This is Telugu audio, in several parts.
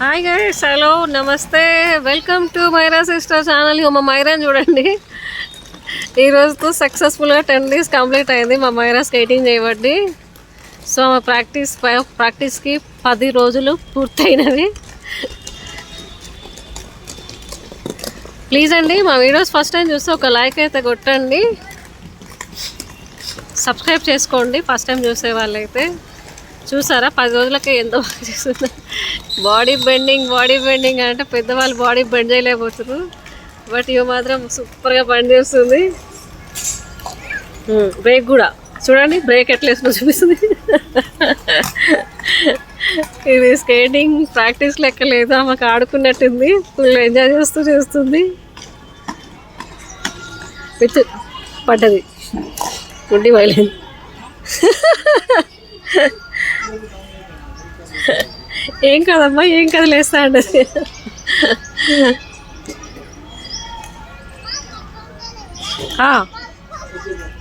Hi guys hello namaste. Welcome to Myra sister channel మా మైరాని చూడండి. ఈరోజుతో సక్సెస్ఫుల్గా టెన్ డేస్ కంప్లీట్ అయింది మా మైరా స్కేటింగ్ చేయబట్టి సో మా ప్రాక్టీస్ ప్రాక్టీస్కి పది రోజులు పూర్తయినవి ప్లీజ్ అండి మా వీడియోస్ ఫస్ట్ టైం చూస్తే ఒక లైక్ అయితే కొట్టండి. సబ్స్క్రైబ్ చేసుకోండి ఫస్ట్ టైం చూసే వాళ్ళైతే. చూసారా? పది రోజులకే ఎంత బాగా చేస్తున్నారు. బాడీ బెండింగ్ బాడీ బెండింగ్ అంటే పెద్దవాళ్ళు బాడీ బెండ్ చేయలేకపోతున్నారు. బట్ ఇవి మాత్రం సూపర్గా బండి చేస్తుంది. Hmm, బ్రేక్ కూడా. చూడండి బ్రేక్ ఎట్లా వేసుకుని చూపిస్తుంది. ఇది స్కేటింగ్ ప్రాక్టీస్ లెక్క లేదు. ఆమెకు ఆడుకున్నట్టుంది. ఫుల్ ఎంజాయ్ చేస్తూ చేస్తుంది. విత్ పడ్డది. గుడ్డి వైలిన్ ఏం కదమ్మా ఏం కదలేస్తా అండి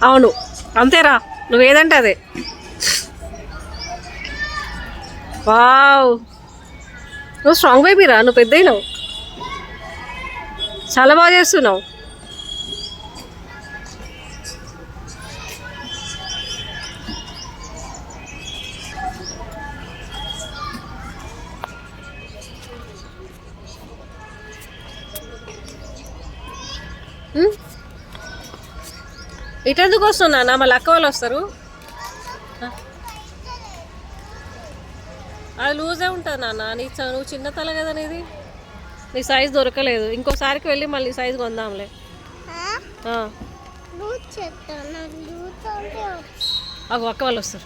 అవును అంతేరా నువ్వేదంటే అదే. వావ్. నువ్వు స్ట్రాంగ్ బేబీరా నువ్వు పెద్దయినావు. చాలా బాగా చేస్తున్నావు. ఇటెందుకు వస్తున్నా మళ్ళీ అక్క వాళ్ళు వస్తారు. అది లూజే ఉంటుంది నాన్న. నీ చ- నువ్వు చిన్న తల కదా నీది? నీ సైజ్ దొరకలేదు. ఇంకోసారికి వెళ్ళి మళ్ళీ సైజ్ కొందాంలే. అక్క వాళ్ళు వస్తారు.